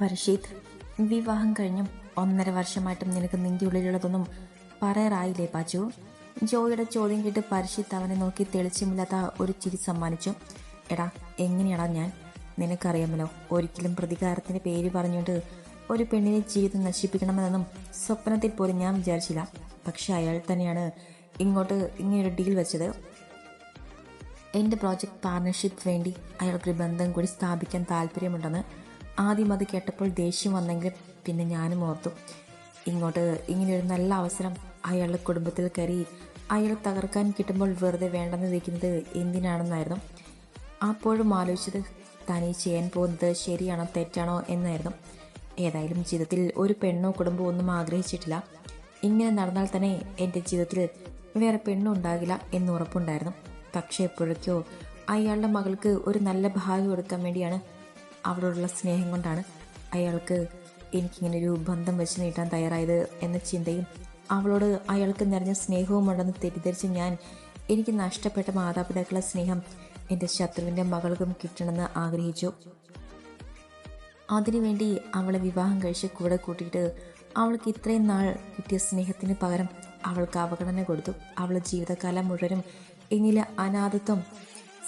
പരിഷീത് വിവാഹം കഴിഞ്ഞും ഒന്നര വർഷമായിട്ടും നിനക്ക് നിന്റെ ഉള്ളിലുള്ളതൊന്നും പറയാറായില്ലേ പാച്ചു? ജോയിയുടെ ചോദ്യം കേട്ട് പരശീത് അവനെ നോക്കി തെളിച്ചമില്ലാത്ത ഒരു ചിരി സമ്മാനിച്ചു. എടാ എങ്ങനെയാടാ ഞാൻ? നിനക്കറിയാമല്ലോ ഒരിക്കലും പ്രതികാരത്തിന്റെ പേര് പറഞ്ഞുകൊണ്ട് ഒരു പെണ്ണിനെ ജീവിതം നശിപ്പിക്കണമെന്നൊന്നും സ്വപ്നത്തിൽ പോലും ഞാൻ വിചാരിച്ചില്ല. പക്ഷെ അയാൾ തന്നെയാണ് ഇങ്ങോട്ട് ഇങ്ങനെയൊരു ഡീൽ വെച്ചത്. എന്റെ പ്രോജക്റ്റ് പാർട്ണർഷിപ്പ് വേണ്ടി അയാൾക്കൊരു ബന്ധം കൂടി സ്ഥാപിക്കാൻ താല്പര്യമുണ്ടെന്ന് ആദ്യം അത് കേട്ടപ്പോൾ ദേഷ്യം വന്നെങ്കിലും പിന്നെ ഞാനും ഓർത്തു. ഇങ്ങോട്ട് ഇങ്ങനെയൊരു നല്ല അവസരം അയാളുടെ കുടുംബത്തിൽ കയറി അയാൾ തകർക്കാൻ കിട്ടുമ്പോൾ വെറുതെ വേണ്ടെന്ന് വയ്ക്കുന്നത് എന്തിനാണെന്നായിരുന്നു. അപ്പോഴും ആലോചിച്ചത് തനി ചെയ്യാൻ പോകുന്നത് ശരിയാണോ തെറ്റാണോ എന്നായിരുന്നു. ഏതായാലും ജീവിതത്തിൽ ഒരു പെണ്ണോ കുടുംബമോ ഒന്നും ആഗ്രഹിച്ചിട്ടില്ല. ഇങ്ങനെ നടന്നാൽ തന്നെ എന്റെ ജീവിതത്തിൽ വേറെ പെണ്ണും ഉണ്ടാകില്ല എന്ന് ഉറപ്പുണ്ടായിരുന്നു. പക്ഷേ എപ്പോഴൊക്കെയോ അയാളുടെ മകൾക്ക് ഒരു നല്ല ഭാവി കൊടുക്കാൻ വേണ്ടിയാണ് അവളോടുള്ള സ്നേഹം കൊണ്ടാണ് അയാൾക്ക് എനിക്കിങ്ങനെ ഒരു ബന്ധം വെച്ച് നീട്ടാൻ തയ്യാറായത് എന്ന ചിന്തയും അവളോട് അയാൾക്ക് നിറഞ്ഞ സ്നേഹവും ഉണ്ടെന്ന് തെറ്റിദ്ധരിച്ച് ഞാൻ എനിക്ക് നഷ്ടപ്പെട്ട മാതാപിതാക്കളുടെ സ്നേഹം എന്റെ ശത്രുവിന്റെ മകൾക്കും കിട്ടണമെന്ന് ആഗ്രഹിച്ചു. അതിനുവേണ്ടി അവളെ വിവാഹം കഴിച്ച് കൂടെ കൂട്ടിയിട്ട് അവൾക്ക് ഇത്രയും നാൾ കിട്ടിയ സ്നേഹത്തിന് പകരം അവൾക്ക് അവഗണന കൊടുത്തു. അവളുടെ ജീവിതകാലം മുഴുവനും എന്നിലെ അനാഥത്വം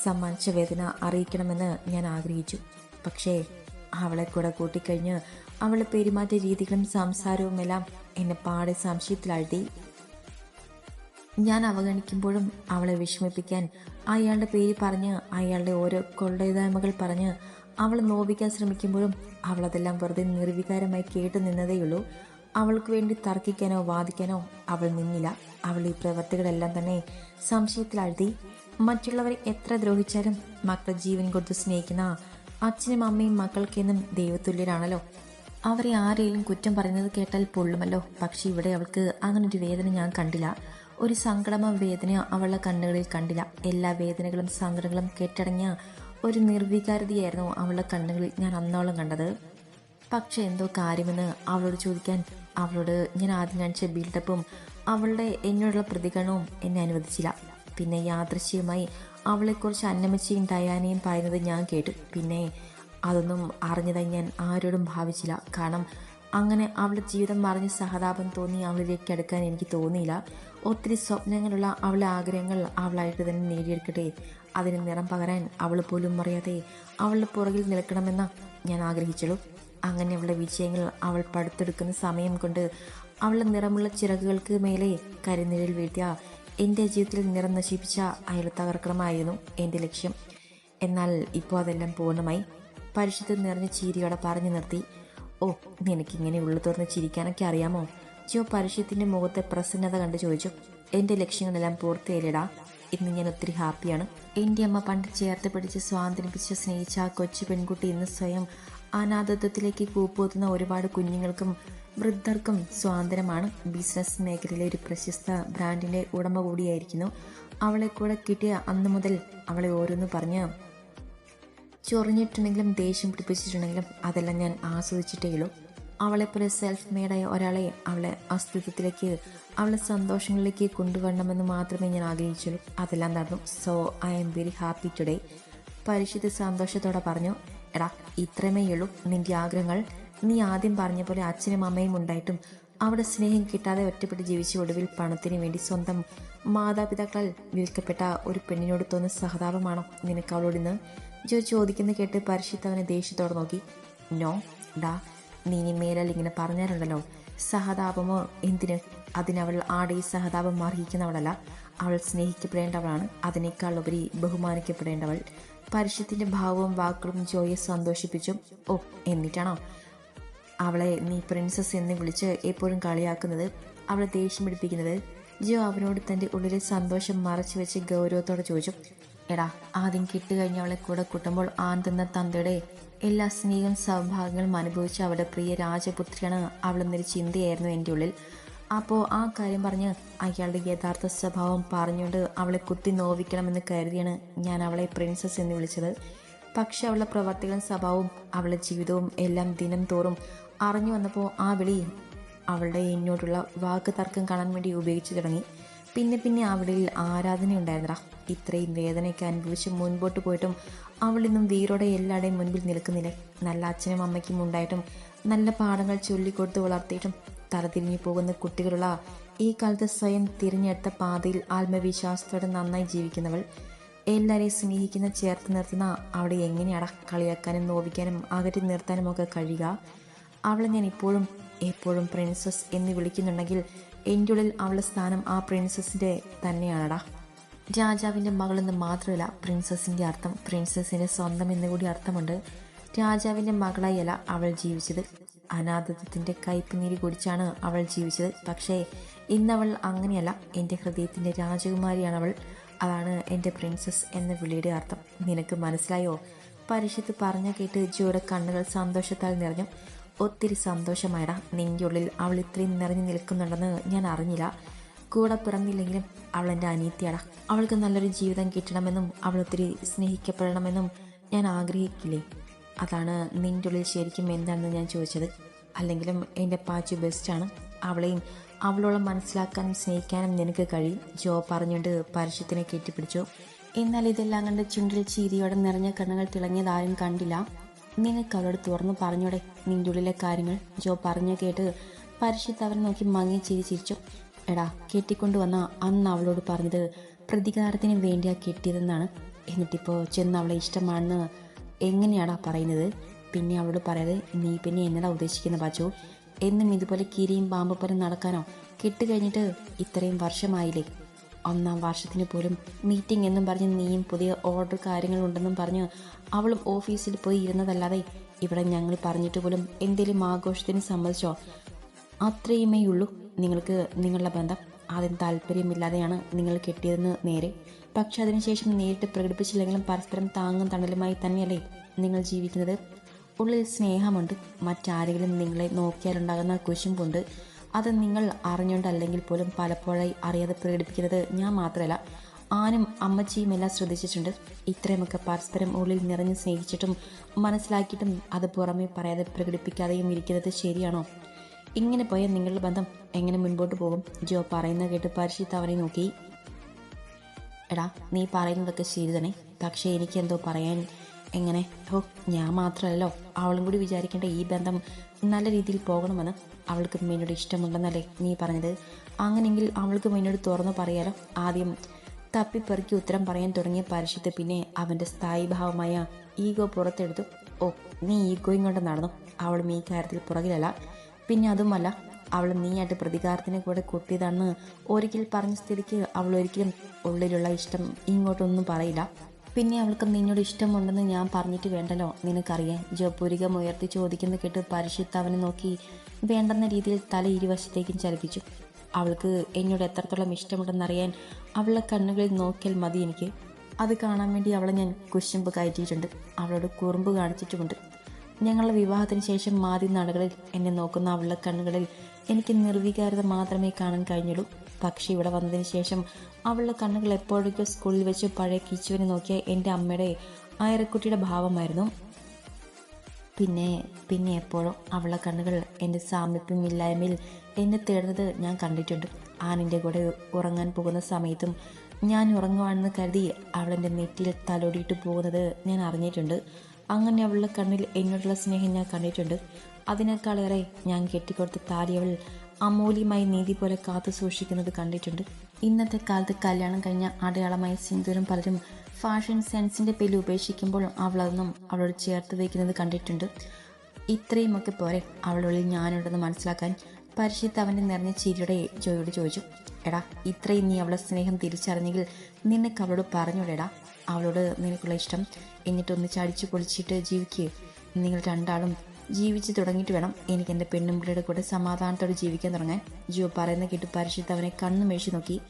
സമ്മാനിച്ച വേദന അറിയിക്കണമെന്ന് ഞാൻ ആഗ്രഹിച്ചു. പക്ഷേ അവളെ കൂടെ കൂട്ടിക്കഴിഞ്ഞ് അവളെ പെരുമാറ്റ രീതികളും സംസാരവും എല്ലാം എന്നെ പാടെ സംശയത്തിലാഴ്ത്തി. ഞാൻ അവഗണിക്കുമ്പോഴും അവളെ വിഷമിപ്പിക്കാൻ അയാളുടെ പേര് പറഞ്ഞ് അയാളുടെ ഓരോ കൊള്ളയതായ്മകൾ പറഞ്ഞ് അവളെ നോവിക്കാൻ ശ്രമിക്കുമ്പോഴും അവളതെല്ലാം വെറുതെ നിർവികാരമായി കേട്ടു നിന്നതേയുള്ളൂ. അവൾക്ക് വേണ്ടി തർക്കിക്കാനോ വാദിക്കാനോ അവൾ നിന്നില്ല. അവൾ ഈ പ്രവർത്തികളെല്ലാം തന്നെ സംശയത്തിലാഴ്ത്തി. മറ്റുള്ളവരെ എത്ര ദ്രോഹിച്ചാലും മക്കളെ ജീവൻ കൊടുത്ത് സ്നേഹിക്കുന്ന അച്ഛനും അമ്മയും മക്കൾക്കെന്നും ദൈവതുല്യരാണല്ലോ. അവരെ ആരെയും കുറ്റം പറയുന്നത് കേട്ടാൽ പൊള്ളുമല്ലോ. പക്ഷെ ഇവിടെ അവൾക്ക് അങ്ങനൊരു വേദന ഞാൻ കണ്ടില്ല. ഒരു സങ്കടമോ വേദനയോ അവളുടെ കണ്ണുകളിൽ കണ്ടില്ല. എല്ലാ വേദനകളും സങ്കടങ്ങളും കെട്ടടങ്ങിയ ഒരു നിർവികാരതയായിരുന്നു അവളുടെ കണ്ണുകളിൽ ഞാൻ അന്നോളം കണ്ടത്. പക്ഷെ എന്തോ കാര്യമെന്ന് അവളോട് ചോദിക്കാൻ അവളോട് ഞാൻ ആദ്യം കാണിച്ച ബിൽഡപ്പും അവളുടെ എന്നോടുള്ള പ്രതികരണവും എന്നെ അനുവദിച്ചില്ല. പിന്നെ യാദൃശ്യമായി അവളെക്കുറിച്ച് അന്നമ്മച്ചിയും ഡയാനയും പറയുന്നത് ഞാൻ കേട്ടു. പിന്നെ അതൊന്നും അറിഞ്ഞതായി ഞാൻ ആരോടും ഭാവിച്ചില്ല. കാരണം അങ്ങനെ അവളുടെ ജീവിതം മറിഞ്ഞ് സഹതാപം തോന്നി അവളിലേക്ക് അടുക്കാൻ എനിക്ക് തോന്നിയില്ല. ഒത്തിരി സ്വപ്നങ്ങളുള്ള അവളെ ആഗ്രഹങ്ങൾ അവളായിട്ട് തന്നെ നേടിയെടുക്കട്ടെ. അതിന് നിറം പകരാൻ അവൾ പോലും അറിയാതെ അവളുടെ പുറകിൽ നിൽക്കണമെന്ന് ഞാൻ ആഗ്രഹിച്ചുള്ളൂ. അങ്ങനെ അവളുടെ വിജയങ്ങൾ അവൾ പടുത്തെടുക്കുന്ന സമയം കൊണ്ട് അവളുടെ നിറമുള്ള ചിറകുകൾക്ക് മേലെ കരിനിഴൽ വീഴ്ത്തിയ എന്റെ ജീവിതത്തിൽ നിറം നശിപ്പിച്ച അയാൾ തകർക്കണമായിരുന്നു എന്റെ ലക്ഷ്യം. എന്നാൽ ഇപ്പോൾ അതെല്ലാം പൂർണമായി പരിശുദ്ധ നിറഞ്ഞ ചീരിയോടെ പറഞ്ഞു നിർത്തി. ഓ നിനക്കിങ്ങനെ ഉള്ളു തുറന്ന് ചിരിക്കാനൊക്കെ അറിയാമോ? ജോ പരിശുദ്ധത്തിന്റെ മുഖത്തെ പ്രസന്നത കണ്ട് ചോദിച്ചു. എന്റെ ലക്ഷ്യങ്ങളെല്ലാം പൂർത്തിയായില്ലടാ? ഇന്ന് ഞാൻ ഒത്തിരി ഹാപ്പിയാണ്. എന്റെ അമ്മ പണ്ട് ചേർത്ത് പിടിച്ച് സ്വാതന്ത്ര്യപ്പിച്ച് സ്നേഹിച്ച ആ കൊച്ചു പെൺകുട്ടി ഇന്ന് സ്വയം അനാഥത്വത്തിലേക്ക് കൂപ്പുകുത്തുന്ന ഒരുപാട് കുഞ്ഞുങ്ങൾക്കും വൃദ്ധർക്കും സ്വാതന്ത്ര്യമാണ്. ബിസിനസ് മേഖലയിലെ ഒരു പ്രശസ്ത ബ്രാൻഡിന്റെ ഉടമ കൂടിയായിരിക്കുന്നു. അവളെ കൂടെ കിട്ടിയ അന്ന് മുതൽ അവളെ ഓരോന്ന് പറഞ്ഞ് ചൊറിഞ്ഞിട്ടുണ്ടെങ്കിലും ദേഷ്യം പിടിപ്പിച്ചിട്ടുണ്ടെങ്കിലും അതെല്ലാം ഞാൻ ആസ്വദിച്ചിട്ടേ ഉള്ളൂ. അവളെപ്പോലെ സെൽഫ് മെയ്ഡായ ഒരാളെ അവളെ അസ്തിത്വത്തിലേക്ക് അവളെ സന്തോഷങ്ങളിലേക്ക് കൊണ്ടുവരണമെന്ന് മാത്രമേ ഞാൻ ആഗ്രഹിച്ചുള്ളൂ. അതെല്ലാം നടന്നു. So I am very happy today പരിശുദ്ധ സന്തോഷത്തോടെ പറഞ്ഞു എടാ ഇത്രമേ ഉള്ളൂ നിന്റെ ആഗ്രഹങ്ങൾ. നീ ആദ്യം പറഞ്ഞ പോലെ അച്ഛനും അമ്മയും ഉണ്ടായിട്ടും അവിടെ സ്നേഹം കിട്ടാതെ ഒറ്റപ്പെട്ട് ജീവിച്ച ഒടുവിൽ പണത്തിന് വേണ്ടി സ്വന്തം മാതാപിതാക്കളാൽ വിൽക്കപ്പെട്ട ഒരു പെണ്ണിനോട് തോന്നുന്ന സഹതാപമാണോ നിനക്ക് അവളോട് ഇന്ന്? ജോ ചോദിക്കുന്ന കേട്ട് പരിശുദ്ധ അവനെ ദേഷ്യത്തോടെ നോക്കി. നോ ഡാ നീ ഇനി മേലാൽ ഇങ്ങനെ പറഞ്ഞാലുണ്ടല്ലോ. സഹതാപമോ എന്തിന്? അതിനവൾ ആടെ ഈ സഹതാപം അർഹിക്കുന്നവളല്ല. അവൾ സ്നേഹിക്കപ്പെടേണ്ടവളാണ്. അതിനേക്കാൾ ഉപരി ബഹുമാനിക്കപ്പെടേണ്ടവൾ. പരിശുദ്ധിന്റെ ഭാവവും വാക്കുകളും ജോയെ സന്തോഷിപ്പിച്ചു ഓ എന്നിട്ടാണോ? അവളെ നീ പ്രിൻസസ് എന്ന് വിളിച്ച് എപ്പോഴും കളിയാക്കുന്നത് അവളെ ദേഷ്യം പിടിപ്പിക്കുന്നത്. ജിയോ അവനോട് തന്റെ ഉള്ളിലെ സന്തോഷം മറച്ചു വെച്ച് ഗൗരവത്തോടെ ചോദിച്ചു എടാ ആദ്യം കിട്ടുകഴിഞ്ഞ അവളെ കൂടെ കൂട്ടുമ്പോൾ ആൻ തന്ന തന്തയുടെ എല്ലാ സ്നേഹം സൗഭാഗ്യങ്ങളും അനുഭവിച്ച അവളുടെ പ്രിയ രാജപുത്രിയാണ് അവളെന്നൊരു ചിന്തയായിരുന്നു എന്റെ ഉള്ളിൽ. അപ്പോൾ ആ കാര്യം പറഞ്ഞ് അയാളുടെ യഥാർത്ഥ സ്വഭാവം പറഞ്ഞുകൊണ്ട് അവളെ കുത്തി നോവിക്കണമെന്ന് കരുതിയാണ് ഞാൻ അവളെ പ്രിൻസസ് എന്ന് വിളിച്ചത്. പക്ഷെ അവളുടെ പ്രവർത്തികളും സ്വഭാവവും അവളുടെ ജീവിതവും എല്ലാം ദിനം തോറും അറിഞ്ഞു വന്നപ്പോൾ ആ വിളി അവളുടെ എന്നോടുള്ള വാക്ക് തർക്കം കാണാൻ വേണ്ടി ഉപയോഗിച്ചു തുടങ്ങി. പിന്നെ പിന്നെ അവളിൽ ആരാധന ഉണ്ടായിരുന്നടാ ഇത്രയും വേദനയൊക്കെ അനുഭവിച്ച് മുൻപോട്ട് പോയിട്ടും അവളിന്നും വീരോടെ എല്ലാവരുടെയും മുൻപിൽ നിൽക്കുന്നില്ലേ. നല്ല അച്ഛനും അമ്മയ്ക്കും ഉണ്ടായിട്ടും നല്ല പാഠങ്ങൾ ചൊല്ലിക്കൊടുത്ത് വളർത്തിയിട്ടും തലതിരിഞ്ഞു പോകുന്ന കുട്ടികളുള്ള ഈ കാലത്ത് സ്വയം തിരഞ്ഞെടുത്ത പാതയിൽ ആത്മവിശ്വാസത്തോടെ നന്നായി ജീവിക്കുന്നവൾ എല്ലാവരെയും സ്നേഹിക്കുന്ന ചേർത്ത് നിർത്തുന്ന അവിടെ എങ്ങനെയാണ് കളിയാക്കാനും നോവിക്കാനും അകറ്റി നിർത്താനും ഒക്കെ കഴിയുക? അവളെ ഞാൻ ഇപ്പോഴും എപ്പോഴും പ്രിൻസസ് എന്ന് വിളിക്കുന്നുണ്ടെങ്കിൽ എന്റെ ഉള്ളിൽ അവളുടെ സ്ഥാനം ആ പ്രിൻസസിന്റെ തന്നെയാണടാ. രാജാവിന്റെ മകളെന്ന് മാത്രമല്ല പ്രിൻസസിന്റെ അർത്ഥം പ്രിൻസസിന്റെ സ്വന്തം എന്ന് കൂടി അർത്ഥമുണ്ട്. രാജാവിന്റെ മകളായല്ല അവൾ ജീവിച്ചത്. അനാഥത്വത്തിന്റെ കയ്പ് കുടിച്ചാണ് അവൾ ജീവിച്ചത്. പക്ഷേ ഇന്നവൾ അങ്ങനെയല്ല. എന്റെ ഹൃദയത്തിന്റെ രാജകുമാരിയാണ് അവൾ അതാണ് എന്റെ പ്രിൻസസ് എന്ന വിളിയുടെ അർത്ഥം. നിനക്ക് മനസ്സിലായോ? പരിശുദ്ധ പറഞ്ഞു കേട്ട് ജിയുടെ കണ്ണുകൾ സന്തോഷത്താൽ നിറഞ്ഞു. ഒത്തിരി സന്തോഷമായിടാ. നിന്റെ ഉള്ളിൽ അവൾ ഇത്രയും നിറഞ്ഞു നിൽക്കുന്നുണ്ടെന്ന് ഞാൻ അറിഞ്ഞില്ല. കൂടെ പിറന്നില്ലെങ്കിലും അവൾ എന്റെ അനീത്തിയടാ അവൾക്ക് നല്ലൊരു ജീവിതം കിട്ടണമെന്നും അവൾ ഒത്തിരി സ്നേഹിക്കപ്പെടണമെന്നും ഞാൻ ആഗ്രഹിക്കില്ലേ? അതാണ് നിന്റെ ഉള്ളിൽ ശരിക്കും എന്താണെന്ന് ഞാൻ ചോദിച്ചത്. അല്ലെങ്കിലും എന്റെ പാച്ചു ബെസ്റ്റാണ് അവളെയും അവളോളം മനസ്സിലാക്കാനും സ്നേഹിക്കാനും നിനക്ക് കഴിയും. ജോ പറഞ്ഞുകൊണ്ട് പരസ്യത്തിനെ കെട്ടിപ്പിടിച്ചു. എന്നാൽ ഇതെല്ലാം കണ്ട് ചുണ്ടിൽ ചീരിയോടെ നിറഞ്ഞ കണ്ണുകൾ തിളങ്ങിയതാരും കണ്ടില്ല. നിനക്ക് അവളോട് തുറന്നു പറഞ്ഞോടെ നിന്റെ ഉള്ളിലെ കാര്യങ്ങൾ? ജോ പറഞ്ഞു കേട്ട് പരസ്യത്ത് അവൻ നോക്കി മങ്ങി ചിരി ചിരിച്ചു. എടാ കെട്ടിക്കൊണ്ടുവന്ന അന്ന് അവളോട് പറഞ്ഞത് പ്രതികാരത്തിന് വേണ്ടിയാ കെട്ടിയതെന്നാണ്. എന്നിട്ടിപ്പോൾ ചെന്ന് അവളെ ഇഷ്ടമാണെന്ന് എങ്ങനെയാടാ പറയുന്നത്? പിന്നെ അവളോട് പറയാതെ നീ പിന്നെ എന്നടാ ഉദ്ദേശിക്കുന്ന ബാച്ചു? എന്നും ഇതുപോലെ കിരിയും പാമ്പ് പോലെ നടക്കാനോ കിട്ടുകഴിഞ്ഞിട്ട് ഇത്രയും വർഷമായില്ലേ? ഒന്നാം വർഷത്തിന് പോലും മീറ്റിംഗ് എന്നും പറഞ്ഞ് നീയും പുതിയ ഓർഡർ കാര്യങ്ങളുണ്ടെന്നും പറഞ്ഞ് അവളും ഓഫീസിൽ പോയി ഇരുന്നതല്ലാതെ ഇവിടെ ഞങ്ങൾ പറഞ്ഞിട്ട് പോലും എന്തെങ്കിലും ആഘോഷത്തിന് സമ്മതിച്ചോ? അത്രയുമേ ഉള്ളൂ നിങ്ങൾക്ക് നിങ്ങളുടെ ബന്ധം. ആദ്യം താല്പര്യമില്ലാതെയാണ് നിങ്ങൾ കെട്ടിയതെന്ന് നേരെ. പക്ഷെ അതിനുശേഷം നേരിട്ട് പ്രകടിപ്പിച്ചില്ലെങ്കിലും പരസ്പരം താങ്ങും തണലുമായി തന്നെയല്ലേ നിങ്ങൾ ജീവിക്കുന്നത്? ഉള്ളിൽ സ്നേഹമുണ്ട്. മറ്റാരെങ്കിലും നിങ്ങളെ നോക്കിയാലുണ്ടാകുന്ന കുശുമ്പുണ്ട്. അത് നിങ്ങൾ അറിഞ്ഞുകൊണ്ടല്ലെങ്കിൽ പോലും പലപ്പോഴായി അറിയാതെ പ്രകടിപ്പിക്കുന്നത് ഞാൻ മാത്രമല്ല ആനും അമ്മച്ചിയും എല്ലാം ശ്രദ്ധിച്ചിട്ടുണ്ട്. ഇത്രയുമൊക്കെ പരസ്പരം ഉള്ളിൽ നിറഞ്ഞ് സ്നേഹിച്ചിട്ടും മനസ്സിലാക്കിയിട്ടും അത് പുറമേ പറയാതെ പ്രകടിപ്പിക്കാതെയും ഇരിക്കുന്നത് ശരിയാണോ? ഇങ്ങനെ പോയ നിങ്ങളുടെ ബന്ധം എങ്ങനെ മുൻപോട്ട് പോകും? ജോ പറയുന്നത് കേട്ട് പരിശീത്ത് അവനെ നോക്കി. എടാ നീ പറയുന്നതൊക്കെ ശരി തന്നെ. പക്ഷേ എനിക്കെന്തോ പറയാൻ എങ്ങനെ? ഓ ഞാൻ മാത്രമല്ലോ അവളും കൂടി വിചാരിക്കേണ്ട ഈ ബന്ധം നല്ല രീതിയിൽ പോകണമെന്ന് അവൾക്ക് മീനോട് ഇഷ്ടമുണ്ടെന്നല്ലേ നീ പറഞ്ഞത്? അങ്ങനെയെങ്കിൽ അവൾക്ക് മീനോട് തുറന്നു പറയാലോ. ആദ്യം തപ്പിപ്പെറുക്കി ഉത്തരം പറയാൻ തുടങ്ങിയ പരിശുദ്ധ പിന്നെ അവന്റെ സ്ഥായി ഭാവമായ ഈഗോ പുറത്തെടുത്തു. ഓ നീ ഈഗോയും കൊണ്ട് നടന്നു. അവളും ഈ കാര്യത്തിൽ പുറകിലല്ല. പിന്നെ അതുമല്ല അവൾ നീയായിട്ട് പ്രതികാരത്തിന് കൂടെ കൂട്ടിയതാണെന്ന് ഒരിക്കൽ പറഞ്ഞ സ്ഥിതിക്ക് അവൾ ഒരിക്കലും ഉള്ളിലുള്ള ഇഷ്ടം ഇങ്ങോട്ടൊന്നും പറയില്ല. പിന്നെ അവൾക്ക് നിന്നോട് ഇഷ്ടമുണ്ടെന്ന് ഞാൻ പറഞ്ഞിട്ട് വേണ്ടല്ലോ? നിനക്കറിയാൻ ജപൂരികം ഉയർത്തി ചോദിക്കുന്ന കേട്ട് പരിശുദ്ധ അവനെ നോക്കി വേണ്ടെന്ന രീതിയിൽ തല ഇരുവശത്തേക്കും ചലിപ്പിച്ചു. അവൾക്ക് എന്നോട് എത്രത്തോളം ഇഷ്ടമുണ്ടെന്നറിയാൻ അവളുടെ കണ്ണുകളിൽ നോക്കിയാൽ മതി എനിക്ക്. അത് കാണാൻ വേണ്ടി അവളെ ഞാൻ കുശുമ്പ് കയറ്റിയിട്ടുണ്ട്. അവളോട് കുറുമ്പ് കാണിച്ചിട്ടുമുണ്ട്. ഞങ്ങളുടെ വിവാഹത്തിന് ശേഷം മാതി നടകളിൽ എന്നെ നോക്കുന്ന അവളുടെ കണ്ണുകളിൽ എനിക്ക് നിർവികാരത മാത്രമേ കാണാൻ കഴിഞ്ഞുള്ളൂ. പക്ഷേ ഇവിടെ വന്നതിന് ശേഷം അവളുടെ കണ്ണുകൾ എപ്പോഴൊക്കെ സ്കൂളിൽ വെച്ച് പഴയ കിച്ചുവിനെ നോക്കിയ എന്റെ അമ്മയുടെ അയറക്കുട്ടിയുടെ ഭാവമായിരുന്നു. പിന്നെ പിന്നെ എപ്പോഴും അവളുടെ കണ്ണുകൾ എന്റെ സാമീപ്യം ഇല്ലായ്മയിൽ എന്നെ തേടുന്നത് ഞാൻ കണ്ടിട്ടുണ്ട്. ആനിന്റെ കൂടെ ഉറങ്ങാൻ പോകുന്ന സമയത്തും ഞാൻ ഉറങ്ങുവാണെന്ന് കരുതി അവളെന്റെ നെറ്റിയിൽ തലോടിയിട്ട് പോകുന്നത് ഞാൻ അറിഞ്ഞിട്ടുണ്ട്. അങ്ങനെ അവളുടെ കണ്ണിൽ എന്നോടുള്ള സ്നേഹം ഞാൻ കണ്ടിട്ടുണ്ട്. അതിനേക്കാളേറെ ഞാൻ കെട്ടിക്കൊടുത്ത താലി അവൾ അമൂല്യമായി നീതി പോലെ കാത്തു സൂക്ഷിക്കുന്നത് കണ്ടിട്ടുണ്ട്. ഇന്നത്തെ കാലത്ത് കല്യാണം കഴിഞ്ഞ അടയാളമായി സിന്ദൂരം പലരും ഫാഷൻ സെൻസിന്റെ പേരിൽ ഉപേക്ഷിക്കുമ്പോൾ അവളതൊന്നും അവളോട് ചേർത്ത് വയ്ക്കുന്നത് കണ്ടിട്ടുണ്ട്. ഇത്രയുമൊക്കെ പോരെ അവളുള്ളിൽ ഞാനുണ്ടെന്ന് മനസ്സിലാക്കാൻ പരിശീത്ത് അവന്റെ നിറഞ്ഞ ചിരിയുടെ ജോയോട് ചോദിച്ചു. എടാ ഇത്രയും നീ അവളെ സ്നേഹം തിരിച്ചറിഞ്ഞെങ്കിൽ നിനക്ക് അവളോട് പറഞ്ഞോടെടാ അവളോട് നിനക്കുള്ള ഇഷ്ടം? എന്നിട്ടൊന്ന് ചടിച്ചു പൊളിച്ചിട്ട് ജീവിക്കുക നിങ്ങൾ രണ്ടാളും ജീവിച്ചു തുടങ്ങിയിട്ട് വേണം എനിക്ക് എന്റെ പെണ്ണുമ്പിളിയുടെ കൂടെ സമാധാനത്തോടെ ജീവിക്കാൻ തുടങ്ങാൻ. ജിയോ പറയുന്ന കേട്ട് പരിശുദ്ധ അവനെ കണ്ണു മേഴിച്ചു നോക്കി.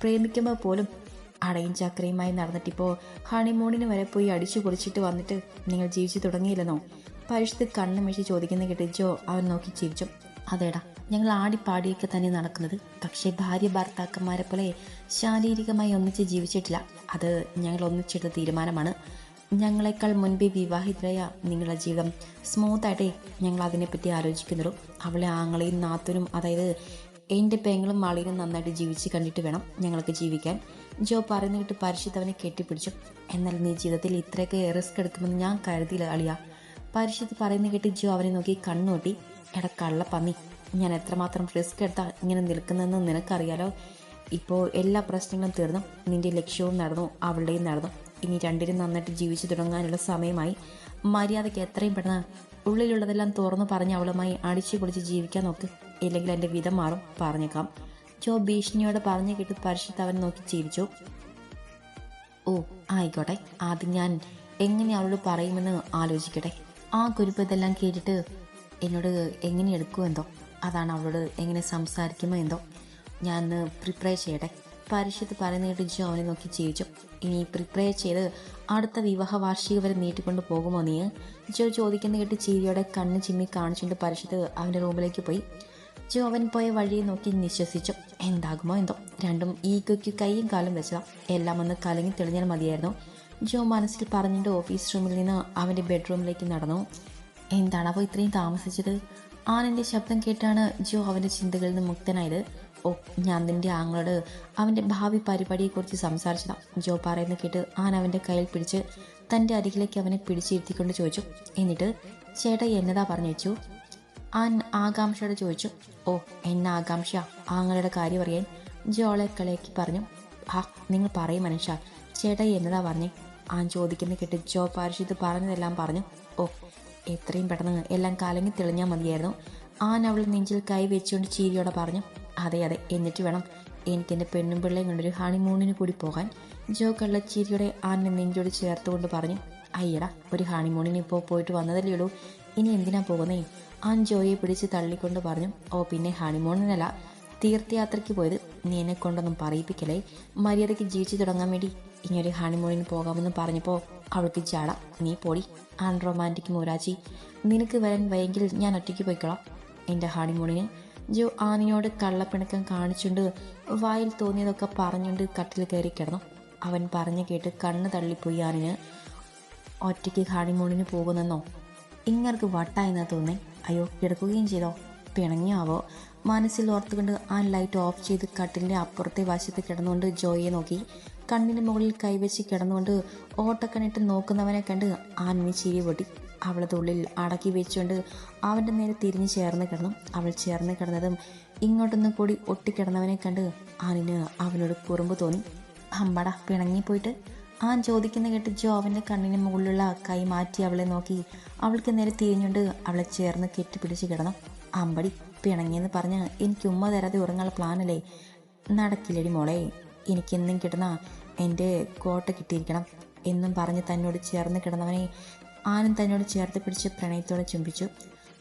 പ്രേമിക്കുമ്പോൾ പോലും അടയും ചക്രയുമായി നടന്നിട്ടിപ്പോൾ ഹണിമൂണിന് വരെ പോയി അടിച്ചു പൊളിച്ചിട്ട് വന്നിട്ട് നിങ്ങൾ ജീവിച്ചു തുടങ്ങിയില്ലെന്നോ? പരിശുദ്ധ കണ്ണു മേഴിച്ച് ചോദിക്കുന്ന കേട്ട് ജോ അവൻ നോക്കി ജീവിച്ചു അതേടാ ഞങ്ങൾ ആടിപ്പാടിയൊക്കെ തന്നെ നടക്കുന്നത്. പക്ഷേ ഭാര്യ ഭർത്താക്കന്മാരെ പോലെ ശാരീരികമായി ഒന്നിച്ച് ജീവിച്ചിട്ടില്ല. അത് ഞങ്ങൾ ഒന്നിച്ചെടുത്ത തീരുമാനമാണ്. ഞങ്ങളെക്കാൾ മുൻപേ വിവാഹിതരായ നിങ്ങളുടെ ജീവിതം സ്മൂത്തായിട്ടേ ഞങ്ങൾ അതിനെപ്പറ്റി ആലോചിക്കുന്നുള്ളൂ. അവളെ ആങ്ങളെയും നാത്തനും അതായത് എന്റെ പെങ്ങളും മാളിനും നന്നായിട്ട് ജീവിച്ച് കണ്ടിട്ട് വേണം ഞങ്ങൾക്ക് ജീവിക്കാൻ. ജോ പറയുന്ന കേട്ട് പരിശുദ്ധ അവനെ കെട്ടിപ്പിടിച്ചു. എന്നാൽ നീ ജീവിതത്തിൽ ഇത്രയൊക്കെ റിസ്ക് എടുക്കുമെന്ന് ഞാൻ കരുതിയില്ല അളിയ. പരിശുദ്ധ പറയുന്ന കേട്ട് ജോ അവനെ നോക്കി കണ്ണുകൂട്ടി എടാ കള്ള പന്നി ഞാൻ എത്രമാത്രം റിസ്ക് എടുത്താൽ ഇങ്ങനെ നിൽക്കുന്നതെന്ന് നിനക്കറിയാലോ? ഇപ്പോൾ എല്ലാ പ്രശ്നങ്ങളും തീർന്നു. നിന്റെ ലക്ഷ്യവും നടന്നു അവളുടെയും നടന്നു. ഇനി രണ്ടിനും നന്നായിട്ട് ജീവിച്ചു തുടങ്ങാനുള്ള സമയമായി. മര്യാദയ്ക്ക് എത്രയും പെട്ടെന്ന് ഉള്ളിലുള്ളതെല്ലാം തുറന്നു പറഞ്ഞ് അവളുമായി അടിച്ചു പൊളിച്ച് ജീവിക്കാൻ നോക്ക്. ഇല്ലെങ്കിൽ എന്റെ വിധം മാറും പറഞ്ഞേക്കാം. ജോ ഭീഷണിയോട് പറഞ്ഞു കേട്ട് പരിശുദ്ധ അവൻ നോക്കി ചിരിച്ചു. ഓ ആയിക്കോട്ടെ. ആദ്യം ഞാൻ എങ്ങനെ അവളോട് പറയുമെന്ന് ആലോചിക്കട്ടെ. ആ കുരിപ്പ് ഇതെല്ലാം കേട്ടിട്ട് എന്നോട് എങ്ങനെ എടുക്കുമെന്തോ? അതാണ് അവളോട് എങ്ങനെ സംസാരിക്കുമോ എന്തോ ഞാൻ പ്രിപ്പയർ ചെയ്യട്ടെ. പരിശുദ്ധ പറയുന്ന ജോ അവനെ നോക്കി ചിരിച്ചു. ഇനി പ്രിപ്പയർ ചെയ്ത് അടുത്ത വിവാഹ വാർഷിക വരെ നീട്ടിക്കൊണ്ട് പോകുമോ നീ? ജോ ചോദിക്കുന്ന കേട്ട് ചീരിയോടെ കണ്ണ് ചിമ്മി കാണിച്ചുകൊണ്ട് പരിശുദ്ധ അവന്റെ റൂമിലേക്ക് പോയി. ജോ അവൻ പോയ വഴിയെ നോക്കി നിശ്വസിച്ചു. എന്താകുമോ എന്തോ. രണ്ടും ഈഗോയ്ക്ക് കൈയും കാലും വെച്ചതാ. എല്ലാം ഒന്ന് കലങ്ങി തെളിഞ്ഞാൽ മതിയായിരുന്നു. ജോ മനസ്സിൽ പറഞ്ഞിട്ട് ഓഫീസ് റൂമിൽ നിന്ന് അവന്റെ ബെഡ്റൂമിലേക്ക് നടന്നു. എന്താണ് അപ്പോൾ ഇത്രയും താമസിച്ചത്? ആനന്റെ ശബ്ദം കേട്ടാണ് ജോ അവന്റെ ചിന്തകളിൽ നിന്ന് മുക്തനായത്. ഓ ഞാൻ നിന്റെ ആങ്ങളോട് അവന്റെ ഭാവി പരിപാടിയെക്കുറിച്ച് സംസാരിച്ചതാണ് ജോ പറയുന്ന കേട്ട് ആൻ അവന്റെ കയ്യിൽ പിടിച്ച് തന്റെ അരികിലേക്ക് അവനെ പിടിച്ചിരുത്തിക്കൊണ്ട് ചോദിച്ചു. എന്നിട്ട് ചേട്ടാ എന്നതാ പറഞ്ഞു വെച്ചു ആൻ ആകാംക്ഷയോട് ചോദിച്ചു. ഓ എന്ന ആകാംക്ഷ ആങ്ങളുടെ കാര്യം അറിയാൻ ജോളെ കളിയാക്കി പറഞ്ഞു. ഹാ നിങ്ങൾ പറയും മനുഷ്യ ചേട്ട എന്നതാ പറഞ്ഞേ? ആൻ ചോദിക്കുന്ന കേട്ട് ജോ പാരിഷിത് പറഞ്ഞതെല്ലാം പറഞ്ഞു. ഓ എത്രയും പെട്ടെന്ന് എല്ലാം കലങ്ങി തെളിഞ്ഞാൽ മതിയായിരുന്നു. ആൻ അവൾ നെഞ്ചിൽ കൈ വെച്ചുകൊണ്ട് ചീരിയോടെ പറഞ്ഞു. അതെ അതെ. എന്നിട്ട് വേണം എനിക്ക് എന്റെ പെണ്ണും പിള്ളയും കൊണ്ടൊരു ഹണിമൂണിന് കൂടി പോകാൻ. ജോ കള്ളച്ചീരിയുടെ ആനെ നെഞ്ചോട് ചേർത്തുകൊണ്ട് പറഞ്ഞു അയ്യടാ ഒരു ഹണിമൂണിന് ഇപ്പോൾ പോയിട്ട് വന്നതല്ലേ ഉള്ളൂ. ഇനി എന്തിനാ പോകുന്നേ? ആൻ ജോയെ പിടിച്ച് തള്ളിക്കൊണ്ട് പറഞ്ഞു ഓ പിന്നെ ഹണിമൂണിനല്ല തീർത്ഥയാത്രയ്ക്ക് പോയത് നീ എന്നെ കൊണ്ടൊന്നും പറയിപ്പിക്കലേ മര്യാദയ്ക്ക് ജീവിച്ചു തുടങ്ങാൻ വേണ്ടി ഇനി ഒരു ഹണിമൂണിന് പോകാമെന്ന് പറഞ്ഞപ്പോൾ അവൾക്ക് ചാട നീ പോടി ആൺ റൊമാന്റിക് മൂരാജി നിനക്ക് വരാൻ വയ്യെങ്കിൽ ഞാൻ ഒറ്റയ്ക്ക് പോയിക്കോളാം. എന്റെ ഹണിമൂണിന് ജോ ആനിയോട് കള്ളപ്പിണക്കം കാണിച്ചുകൊണ്ട് വായിൽ തോന്നിയതൊക്കെ പറഞ്ഞുകൊണ്ട് കട്ടിൽ കയറി കിടന്നു. അവൻ പറഞ്ഞു കേട്ട് കണ്ണ് തള്ളിപ്പോയി ആനിന്. ഒറ്റയ്ക്ക് ഹണിമൂണിന് പോകുന്നെന്നോ? ഇങ്ങർക്ക് വട്ടായെന്നാ തോന്നി അയ്യോ കിടക്കുകയും ചെയ്തോ? പിണങ്ങിയാവോ? മനസ്സിൽ ഓർത്തുകൊണ്ട് ആ ലൈറ്റ് ഓഫ് ചെയ്ത് കട്ടിലിന്റെ അപ്പുറത്തെ വശത്ത് കിടന്നുകൊണ്ട് ജോയെ നോക്കി. കണ്ണിന് മുകളിൽ കൈവച്ച് കിടന്നുകൊണ്ട് ഓട്ടക്കണിട്ട് നോക്കുന്നവനെ കണ്ട് ആനിന് ചിരി പൊട്ടി. അവളത് ഉള്ളിൽ അടക്കി വെച്ചുകൊണ്ട് അവന്റെ നേരെ തിരിഞ്ഞ് ചേർന്ന് കിടന്നു. അവൾ ചേർന്ന് കിടന്നതും ഇങ്ങോട്ടൊന്നും കൂടി ഒട്ടിക്കിടന്നവനെ കണ്ട് ആനിന് അവനോട് കുറുമ്പ് തോന്നി. അമ്പട പിണങ്ങിപ്പോയിട്ട്? ആൻ ചോദിക്കുന്ന കേട്ട് ജോ അവന്റെ കണ്ണിന് മുകളിലുള്ള കൈ മാറ്റി അവളെ നോക്കി. അവൾക്ക് നേരെ തിരിഞ്ഞുകൊണ്ട് അവളെ ചേർന്ന് കെട്ടിപ്പിടിച്ച് കിടന്നു. അമ്പടി പിണങ്ങിയെന്ന് പറഞ്ഞ് എനിക്ക് ഉമ്മ തരാതെ ഉറങ്ങാനുള്ള പ്ലാനല്ലേ? നടക്കില്ലടി മോളെ. എനിക്കെന്നും കിട്ടുന്ന എന്റെ കോട്ട കിട്ടിയിരിക്കണം. എന്നും പറഞ്ഞ് തന്നോട് ചേർന്ന് കിടന്നവനെ ആനും തന്നോട് ചേർത്ത് പിടിച്ച് പ്രണയത്തോടെ ചുംബിച്ചു.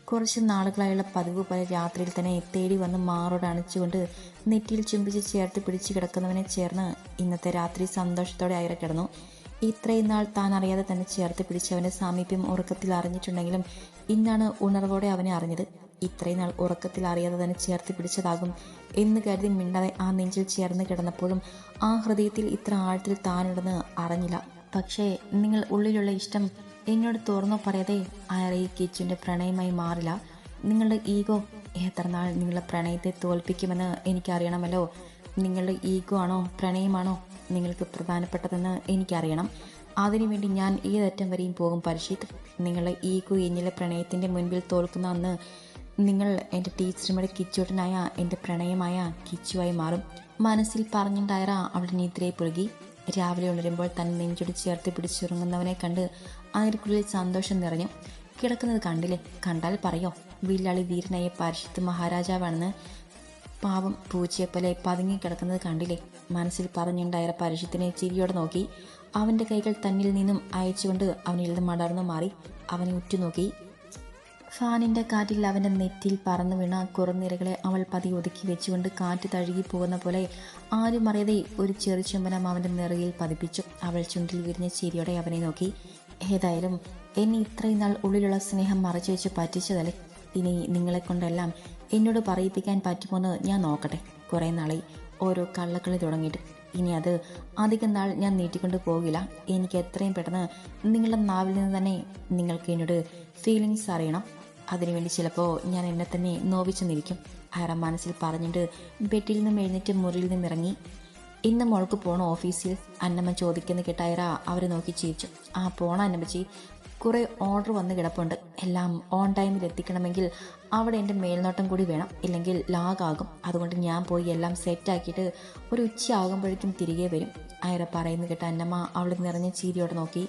കുറച്ച് നാളുകളായുള്ള പതിവ് പോലെ രാത്രിയിൽ തന്നെ തേടി വന്ന് മാറോട് അണച്ചുകൊണ്ട് നെറ്റിയിൽ ചുംബിച്ച് ചേർത്ത് പിടിച്ച് കിടക്കുന്നവനെ ചേർന്ന് ഇന്നത്തെ രാത്രി സന്തോഷത്തോടെ അയറ കിടന്നു. ഇത്രയും നാൾ താൻ അറിയാതെ തന്നെ ചേർത്ത് പിടിച്ച് അവന്റെ സാമീപ്യം ഉറക്കത്തിൽ അറിഞ്ഞിട്ടുണ്ടെങ്കിലും ഇന്നാണ് ഉണർവോടെ അവനെ അറിഞ്ഞത്. ഇത്രയും നാൾ ഉറക്കത്തിൽ അറിയാതെ തന്നെ ചേർത്ത് പിടിച്ചതാകും എന്ന് കരുതി മിണ്ടാതെ ആ നെഞ്ചിൽ ചേർന്ന് കിടന്നപ്പോഴും ആ ഹൃദയത്തിൽ ഇത്ര ആഴത്തിൽ താനുണ്ടെന്ന് അറിഞ്ഞില്ല. പക്ഷേ നിങ്ങൾ ഉള്ളിലുള്ള ഇഷ്ടം എന്നോട് തുറന്നു പറയാതെ ആ ഈ കിച്ചുവിന്റെ പ്രണയമായി മാറില്ല. നിങ്ങളുടെ ഈഗോ എത്ര നാൾ നിങ്ങളുടെ പ്രണയത്തെ തോൽപ്പിക്കുമെന്ന് എനിക്കറിയണമല്ലോ. നിങ്ങളുടെ ഈഗോ ആണോ പ്രണയമാണോ നിങ്ങൾക്ക് പ്രധാനപ്പെട്ടതെന്ന് എനിക്കറിയണം. അതിനുവേണ്ടി ഞാൻ ഏതറ്റം വരെയും പോകും പരിശീത് നിങ്ങളുടെ ഈഗോ എന്നിലെ പ്രണയത്തിന്റെ മുൻപിൽ തോൽക്കുന്ന അന്ന് നിങ്ങൾ എന്റെ ടീച്ചറുമായി കിച്ചോട്ടനായ എന്റെ പ്രണയമായ കിച്ചുവായി മാറും. മനസ്സിൽ പറഞ്ഞുണ്ടായറ അവളുടെ നിദ്രയെ പുഴുകി. രാവിലെ ഉണരുമ്പോൾ തൻ നെഞ്ചോട് ചേർത്ത് പിടിച്ചുറങ്ങുന്നവനെ കണ്ട് അതിർക്കുള്ളിൽ സന്തോഷം നിറഞ്ഞു. കിടക്കുന്നത് കണ്ടില്ലേ? കണ്ടാൽ പറയോ? വില്ലാളി വീരനായ പരിശുദ്ധ മഹാരാജാവാണെന്ന് പാവം പൂച്ചയെപ്പോലെ പതുങ്ങി കിടക്കുന്നത് കണ്ടില്ലേ? മനസ്സിൽ പറഞ്ഞുണ്ടായ പരിശുദ്ധനെ ചിരിയോടെ നോക്കി. അവന്റെ കൈകൾ തന്നിൽ നിന്നും അയച്ചുകൊണ്ട് അവനിൽ നിന്ന് മടർന്നു മാറി. അവനെ ഉറ്റുനോക്കി. ഫാനിന്റെ കാറ്റിൽ അവന്റെ നെറ്റിൽ പറന്നു വീണ കുറുനിരകളെ അവൾ പതി ഒതുക്കി വെച്ചുകൊണ്ട് കാറ്റ് തഴുകി പോകുന്ന പോലെ ആരും അറിയാതെ ഒരു ചെറു ചുംബനം അവന്റെ നിറയിൽ പതിപ്പിച്ചു. അവൾ ചുണ്ടിൽ വിരിഞ്ഞ ചിരിയോടെ അവനെ നോക്കി. ഏതായാലും എന്നെ ഇത്രയും നാൾ ഉള്ളിലുള്ള സ്നേഹം മറച്ചു വെച്ച് പറ്റിച്ചതല്ലേ? ഇനി നിങ്ങളെ കൊണ്ടെല്ലാം എന്നോട് പറയിപ്പിക്കാൻ പറ്റുമോന്ന് ഞാൻ നോക്കട്ടെ കുറേ നാളായി ഓരോ കള്ളക്കളി തുടങ്ങിയിട്ട്. ഇനി അത് അധികം നാൾ ഞാൻ നീട്ടിക്കൊണ്ട് പോകില്ല. എനിക്ക് എത്രയും പെട്ടെന്ന് നിങ്ങളുടെ നാവിൽ നിന്ന് തന്നെ നിങ്ങൾക്ക് എന്നോട് ഫീലിങ്സ് അറിയണം. അതിനുവേണ്ടി ചിലപ്പോൾ ഞാൻ എന്നെ തന്നെ നോവിച്ചു നിൽക്കും അയറ മനസ്സിൽ പറഞ്ഞിട്ട് ബെഡിൽ നിന്നും എഴുന്നേറ്റ് മുറിയിൽ നിന്നും ഇറങ്ങി ഇന്ന് മോൾക്ക് പോണ ഓഫീസിൽ? അന്നമ്മ ചോദിക്കുന്ന കേട്ട അയറ അവരെ നോക്കി ചിരിച്ചു. ആ പോണ അന്നമ്മച്ചി കുറേ ഓർഡർ വന്ന് കിടപ്പുണ്ട്. എല്ലാം ഓൺ ടൈമിൽ എത്തിക്കണമെങ്കിൽ അവിടെ എന്റെ മേൽനോട്ടം കൂടി വേണം. ഇല്ലെങ്കിൽ ലാഗാകും. അതുകൊണ്ട് ഞാൻ പോയി എല്ലാം സെറ്റാക്കിയിട്ട് ഒരു ഉച്ചയാകുമ്പോഴേക്കും തിരികെ വരും. അയറ പറയുന്ന കേട്ട അന്നമ്മ അവളെ നിറഞ്ഞ ചീരിയോടെ നോക്കി.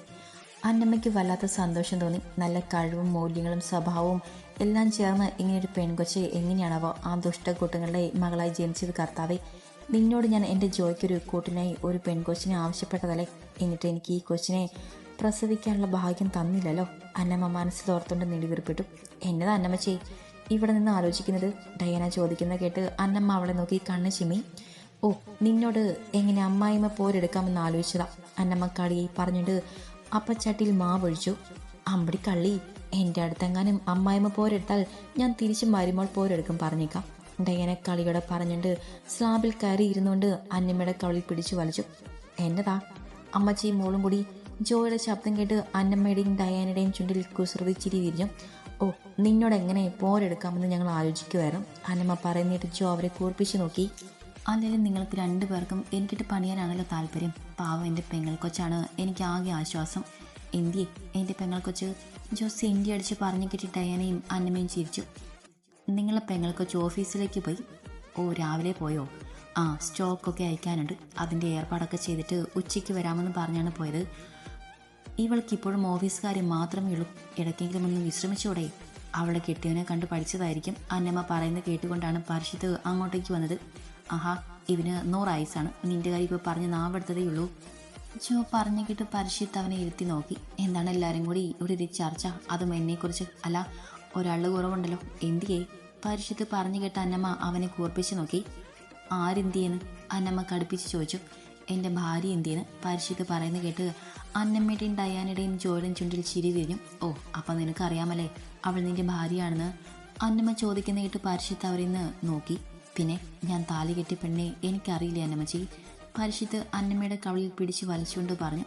അന്നമ്മയ്ക്ക് വല്ലാത്ത സന്തോഷം തോന്നി. നല്ല കഴിവും മൂല്യങ്ങളും സ്വഭാവവും എല്ലാം ചേർന്ന് ഇങ്ങനെയൊരു പെൺകൊച്ച് എങ്ങനെയാണാവോ ആ ദുഷ്ടക്കൂട്ടങ്ങളുടെ മകളായി ജനിച്ചത് കർത്താവെ. നിന്നോട് ഞാൻ എന്റെ ജോയ്ക്കൊരു കൂട്ടിനായി ഒരു പെൺകൊച്ചിനെ ആവശ്യപ്പെട്ടതല്ലേ? എന്നിട്ട് എനിക്ക് ഈ കൊച്ചിനെ പ്രസവിക്കാനുള്ള ഭാഗ്യം തന്നില്ലല്ലോ. അന്നമ്മ മനസ്സിൽ ഓർത്തുകൊണ്ട് നീടിവീർപ്പെട്ടു. എന്നതാ അന്നമ്മച്ചേ? ഇവിടെ നിന്ന് ആലോചിക്കുന്നത്? ഡയന ചോദിക്കുന്ന കേട്ട് അന്നമ്മ അവളെ നോക്കി കണ്ണ് ചിമ്മി. ഓ നിന്നോട് എങ്ങനെ അമ്മായിമ്മ പോരെടുക്കാമെന്ന് ആലോചിച്ചതാ? അന്നമ്മ കളിയായി പറഞ്ഞിട്ട് അപ്പച്ചട്ടിയിൽ മാവൊഴിച്ചു. അമ്പടി കള്ളി എന്റെ അടുത്തെങ്ങാനും അമ്മായിമ്മ പോരെടുത്താൽ ഞാൻ തിരിച്ച് മരുമോൾ പോരെടുക്കും പറഞ്ഞേക്കാം. ഡയനെ കളിയോടെ പറഞ്ഞിട്ട് സ്ലാബിൽ കയറി ഇരുന്നുകൊണ്ട് അന്നമ്മയുടെ കളിയിൽ പിടിച്ചു വലിച്ചു. എന്നതാ? അമ്മച്ചിയും മോളും കൂടി ജോയുടെ ശബ്ദം കേട്ട് അന്നമ്മയുടെയും ഡയാനയുടെയും ചുണ്ടിൽ കുസൃതി ചിരി വിരിഞ്ഞു. ഓ നിന്നോട് എങ്ങനെ പോരെടുക്കാമെന്ന് ഞങ്ങൾ ആലോചിക്കുമായിരുന്നു അന്നമ്മ പറയുന്നിട്ട് ജോ അവരെ കൂർപ്പിച്ചു നോക്കി. അല്ലെങ്കിൽ നിങ്ങൾക്ക് രണ്ടു പേർക്കും എനിക്കിട്ട് പണിയാനാണല്ലോ താല്പര്യം. പാവം എന്റെ പെങ്ങൾ കൊച്ചാണ്. എനിക്ക് ആകെ ആശ്വാസം. എന്തിയെ എന്റെ പെങ്ങൾ കൊച്ച് ജോ സെന്റി അടിച്ച് പറഞ്ഞു കിട്ടി ഡയാനയും അന്നമ്മയും ചിരിച്ചു. നിങ്ങളെ പെങ്ങൾ കൊച്ച് ഓഫീസിലേക്ക് പോയി. ഓ രാവിലെ പോയോ? ആ സ്റ്റോക്കൊക്കെ അയക്കാനുണ്ട്. അതിന്റെ ഏർപ്പാടൊക്കെ ചെയ്തിട്ട് ഉച്ചയ്ക്ക് വരാമെന്ന് പറഞ്ഞാണ് പോയത്. ഇവൾക്ക് ഇപ്പോഴും ഓഫീസ് കാര്യം മാത്രമേ ഉള്ളൂ. ഇടയ്ക്കെങ്കിലും ഒന്ന് വിശ്രമിച്ചൂടെ? അവളെ കെട്ടിയവനെ കണ്ട് പഠിച്ചതായിരിക്കും. അന്നമ്മ പറയുന്നത് കേട്ടുകൊണ്ടാണ് പരിശുദ്ധ അങ്ങോട്ടേക്ക് വന്നത്. ആഹാ ഇവന് നൂറ് ആയുസാണ്. നിന്റെ കാര്യം ഇപ്പോൾ പറഞ്ഞ് നാവെടുത്തതേ ഉള്ളൂ. ജോ പറഞ്ഞു കിട്ട് പരിശീത്ത് അവനെ ഇരുത്തി നോക്കി. എന്താണ് എല്ലാവരും കൂടി ഇവിടെ ഒരു ചർച്ച? അതും എന്നെക്കുറിച്ച്. അല്ല ഒരാളുടെ കുറവുണ്ടല്ലോ. എന്തിയേ? പരിശീത്ത് പറഞ്ഞു കേട്ട അന്നമ്മ അവനെ കൂർപ്പിച്ച് നോക്കി. ആരെന്തിയെന്ന്? അന്നമ്മ കടുപ്പിച്ച് ചോദിച്ചു. എന്റെ ഭാര്യ എന്തിയെന്ന്? പരിശീത്ത് പറയുന്ന കേട്ട് അന്നമ്മയുടെയും ഡയാനയുടെയും ജോയിലും ചുണ്ടിൽ ചിരി വിരിഞ്ഞു. ഓ അപ്പം നിനക്കറിയാമല്ലേ? അവൾ നിന്റെ ഭാര്യയാണെന്ന്? അന്നമ്മ ചോദിക്കുന്ന കേട്ട് പരിശീത്ത് അവരിന്ന് നോക്കി. പിന്നെ ഞാൻ താലി കെട്ടി പെണ്ണെ എനിക്കറിയില്ല അന്നമ്മച്ചി? പരിശുദ്ധ അന്നമ്മയുടെ കവളിൽ പിടിച്ച് വലിച്ചുകൊണ്ട് പറഞ്ഞു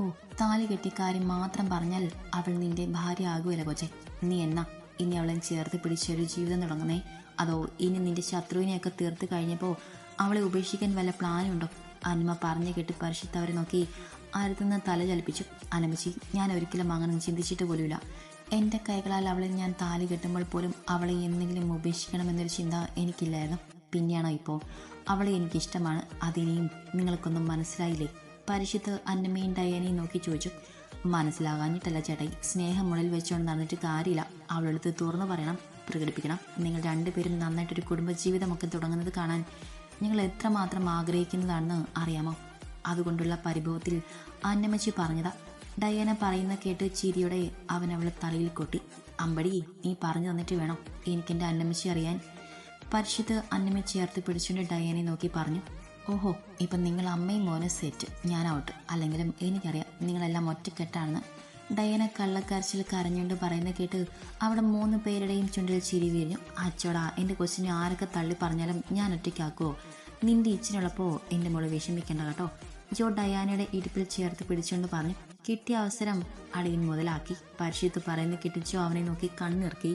ഓ താലി കെട്ടി കാര്യം മാത്രം പറഞ്ഞാൽ അവൾ നിന്റെ ഭാര്യ ആകുമല്ല കൊച്ചെ. നീ എന്നാ ഇനി അവളെ ചേർത്ത് പിടിച്ചൊരു ജീവിതം തുടങ്ങുന്നേ? അതോ ഇനി നിന്റെ ശത്രുവിനെയൊക്കെ തീർത്ത് കഴിഞ്ഞപ്പോൾ അവളെ ഉപേക്ഷിക്കാൻ വല്ല പ്ലാനും ഉണ്ടോ? അന്നമ്മ പറഞ്ഞു കേട്ട് പരിശുദ്ധ അവരെ നോക്കി ആരത്തുനിന്ന് തല ചലിപ്പിച്ചു. അനമ്മച്ചി ഞാൻ ഒരിക്കലും അങ്ങനെ ചിന്തിച്ചിട്ട് പോലുമില്ല. എന്റെ കൈകളാൽ അവളെ ഞാൻ താലി കെട്ടുമ്പോൾ പോലും അവളെ എന്തെങ്കിലും ഉപേക്ഷിക്കണമെന്നൊരു ചിന്ത എനിക്കില്ലായിരുന്നു. പിന്നെയാണോ ഇപ്പോൾ അവളെ എനിക്കിഷ്ടമാണ്. അതിനെയും നിങ്ങൾക്കൊന്നും മനസ്സിലായില്ലേ? പരിശുദ്ധ അന്നമ്മയും ഡയാനയും നോക്കി ചോദിച്ചു. മനസ്സിലാകാഞ്ഞിട്ടല്ല ചേട്ടായി. സ്നേഹം മുകളിൽ വെച്ചുകൊണ്ട് നടന്നിട്ട് കാര്യമില്ല. അവളെടുത്ത് തുറന്നു പറയണം പ്രകടിപ്പിക്കണം. നിങ്ങൾ രണ്ടുപേരും നന്നായിട്ടൊരു കുടുംബജീവിതമൊക്കെ തുടങ്ങുന്നത് കാണാൻ നിങ്ങൾ എത്രമാത്രം ആഗ്രഹിക്കുന്നതാണെന്ന് അറിയാമോ? അതുകൊണ്ടുള്ള പരിഭവത്തിൽ അന്നമ്മച്ചി പറഞ്ഞതാ. ഡയാന പറയുന്ന കേട്ട് ചിരിയോടെ അവൻ അവളെ തലയിൽ കൊട്ടി. അമ്പടി നീ പറഞ്ഞു തന്നിട്ട് വേണം. എനിക്കെന്റെ അന്നമ്മച്ചി അറിയാൻ പരിശുദ്ധ അന്നമ്മ ചേർത്ത് പിടിച്ചുകൊണ്ട് ഡയാനെ നോക്കി പറഞ്ഞു ഓഹോ ഇപ്പം നിങ്ങൾ അമ്മയും മോനും സെറ്റ്. ഞാൻ ഔട്ട് അല്ലെങ്കിലും എനിക്കറിയാം നിങ്ങളെല്ലാം ഒറ്റക്കെട്ടാണെന്ന്. ഡയന കള്ളക്കരച്ചിൽ കരഞ്ഞുകൊണ്ട് പറയുന്ന കേട്ട് അവിടെ മൂന്ന് പേരുടെയും ചുണ്ടിൽ ചിരി വീഞ്ഞു അച്ചോടാ എന്റെ കൊച്ചിനെ ആരൊക്കെ തള്ളി പറഞ്ഞാലും ഞാൻ ഒറ്റയ്ക്കാക്കുമോ നിന്റെ ഇച്ചിനുള്ളപ്പോൾ എന്റെ മോൾ വിഷമിക്കേണ്ട കേട്ടോ. ജോ ഡയാനയുടെ ഇടുപ്പിൽ ചേർത്ത് പിടിച്ചുകൊണ്ട് പറഞ്ഞു കിട്ടിയ അവസരം അടിയൻ മുതലാക്കി. പരിശുദ്ധ പറയുന്ന കിട്ടിച്ചോ അവനെ നോക്കി കണ്ണിറക്കി